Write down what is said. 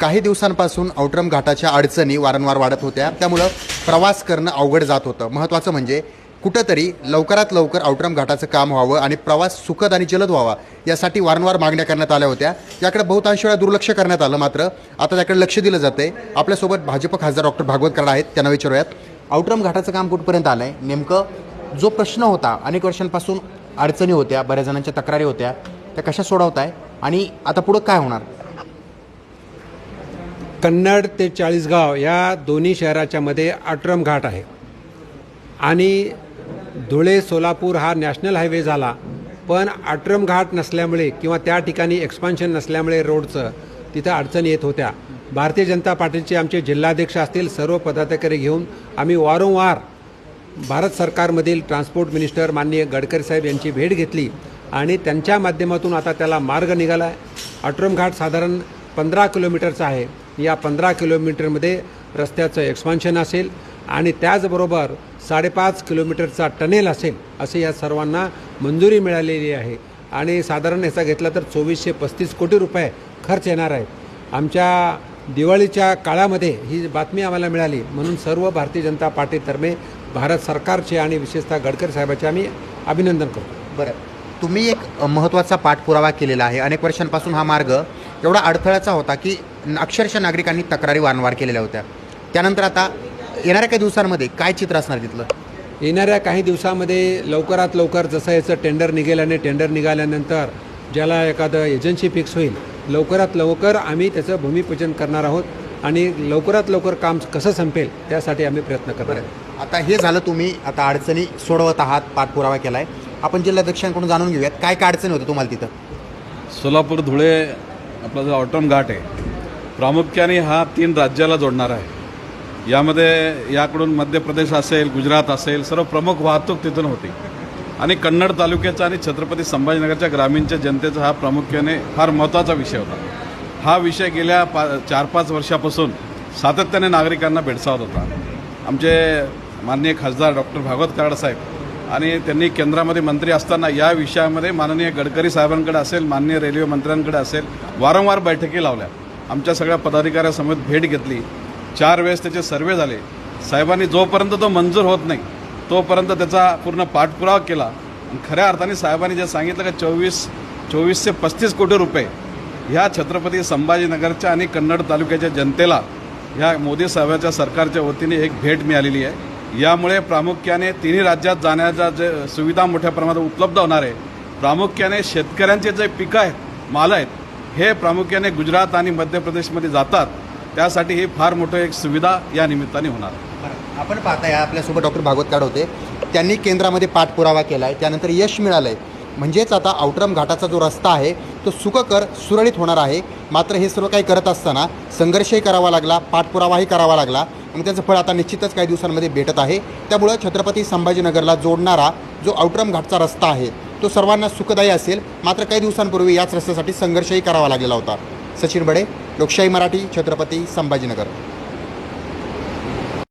काही दिवसांपासून औटरम घाटाच्या अडचणी वारंवार वाढत होत्या. त्यामुळं प्रवास करणं अवघड जात होतं. महत्त्वाचं म्हणजे कुठंतरी लवकरात लवकर आउटरम घाटाचं काम व्हावं आणि प्रवास सुखद आणि जलद व्हावा यासाठी वारंवार मागण्या करण्यात आल्या होत्या. याकडे बहुतांश वेळा दुर्लक्ष करण्यात आलं मात्र आता त्याकडे लक्ष दिलं जाते आपल्यासोबत भाजप खासदार डॉक्टर भागवत कराड आहेत. त्यांना विचारूयात. औटरम घाटाचं काम कुठपर्यंत आलं आहे नेमकं जो प्रश्न होता अनेक वर्षांपासून अडचणी होत्या बऱ्याच जणांच्या तक्रारी होत्या. त्या कशा सोडवत आहे आणि आता पुढं काय होणार? कन्नड ते चाळीसगाव या दोन्ही शहराच्या मध्ये आट्रम घाट आहे. आणि धुळे सोलापूर हा नॅशनल हायवे झाला पण आट्रम घाट नसल्यामुळे किंवा त्या ठिकाणी एक्सपान्शन नसल्यामुळे रोडचं तिथं अडचणी येत होत्या. भारतीय जनता पार्टीचे आमचे जिल्हाध्यक्ष असतील सर्व पदाधिकारी घेऊन आम्ही वारंवार भारत सरकारमधील ट्रान्सपोर्ट मिनिस्टर माननीय गडकरी साहेब यांची भेट घेतली आणि त्यांच्या माध्यमातून आता त्याला मार्ग निघाला आहे अट्रम घाट साधारण पंधरा किलोमीटरचा आहे. या पंधरा किलोमीटरमध्ये रस्त्याचं एक्सपान्शन असेल आणि त्याचबरोबर साडेपाच किलोमीटरचा टनेल असेल असे या सर्वांना मंजुरी मिळालेली आहे. आणि साधारण याचा घेतला तर चोवीसशे पस्तीस कोटी रुपये खर्च येणार आहे. आमच्या दिवाळीच्या काळामध्ये ही बातमी आम्हाला मिळाली. म्हणून सर्व भारतीय जनता पार्टीतर्फे भारत सरकारचे आणि विशेषतः गडकरी साहेबाचे आम्ही अभिनंदन करतो. बरं. तुम्ही एक महत्त्वाचा पाठपुरावा केलेला आहे. अनेक वर्षांपासून हा मार्ग एवढा अडथळ्याचा होता की अक्षरशः नागरिकांनी तक्रारी वारंवार केलेल्या होत्या. त्यानंतर आता येणाऱ्या काही दिवसांमध्ये काय चित्र असणार तिथलं? येणाऱ्या काही दिवसामध्ये लवकरात लवकर जसं याचं टेंडर निघेल आणि टेंडर निघाल्यानंतर ज्याला एखादं एजन्सी फिक्स होईल लवकरात लवकर आम्ही त्याचं भूमिपूजन करणार आहोत आणि लवकरात लवकर काम कसं संपेल त्यासाठी आम्ही प्रयत्न करणार आहोत. आता हे झालं तुम्ही आता अडचणी सोडवत आहात पाठपुरावा केला आहे आपण जिल्हाध्यक्षांकडून जाणून घेऊयात काय काय अडचणी होत्या तुम्हाला तिथं? सोलापूर धुळे आपला जो ऑटोम घाट आहे प्रामुख्याने हा तीन राज्याला जोडणार आहे. यामध्ये याकडून मध्य प्रदेश असेल गुजरात असेल सर्व प्रमुख वाहतूक तिथून होती. आणि कन्नड तालुक्याचा आणि छत्रपती संभाजीनगरच्या ग्रामीणच्या जनतेचा हा प्रामुख्याने फार महत्त्वाचा विषय होता. हा विषय गेल्या पा चार पाच वर्षापासून सातत्याने नागरिकांना भेडसावत होता. आमचे माननीय खासदार डॉक्टर भागवत कराड साहेब आणि त्यांनी केंद्रामध्ये मंत्री असताना या विषयामध्ये माननीय गडकरी साहेबांकडे असेल माननीय रेल्वे मंत्र्यांकडे असेल वारंवार बैठकी लावल्या. आमच्या सगळ्या पदाधिकाऱ्यासमोर भेट घेतली. चार वेळेस त्याचे सर्वे झाले. साहेबांनी जोपर्यंत तो मंजूर होत नाही तोपर्यंत त्याचा पूर्ण पाठपुरावा केला. आणि खऱ्या अर्थाने साहेबांनी जे सांगितलं की चोवीस चोवीसशे पस्तीस कोटी रुपये ह्या छत्रपती संभाजीनगरच्या आणि कन्नड तालुक्याच्या जनतेला ह्या मोदी साहेबाच्या सरकारच्या वतीने एक भेट मिळालेली आहे. यामुळे प्रामुख्याने तिन्ही राज्यात जाण्याच्या जे सुविधा मोठ्या प्रमाणात उपलब्ध होणार आहे. प्रामुख्याने शेतकऱ्यांचे जे पिकं आहेत माल आहेत हे प्रामुख्याने गुजरात आणि मध्य प्रदेशमध्ये जातात. त्यासाठी ही फार मोठं एक सुविधा या निमित्ताने होणार आपण पाहताय आपल्यासोबत डॉक्टर भागवत काढ होते. त्यांनी केंद्रामध्ये पाठपुरावा केला आहे त्यानंतर यश मिळालं आहे म्हणजेच आता आउटरम घाटाचा जो रस्ता आहे तो सुखकर सुरळीत होणार आहे. मात्र हे सर्व काही करत असताना संघर्षही करावा लागला पाठपुरावाही करावा लागला आणि त्याचं फळ आता निश्चितच काही दिवसांमध्ये भेटत आहे. त्यामुळं छत्रपती संभाजीनगरला जोडणारा जो आउटरम घाटचा रस्ता आहे तो सर्वांना सुखदायी असेल. मात्र काही दिवसांपूर्वी याच रस्त्यासाठी संघर्षही करावा लागलेला होता. सचिन बडे लोकशाही मराठी छत्रपती संभाजीनगर.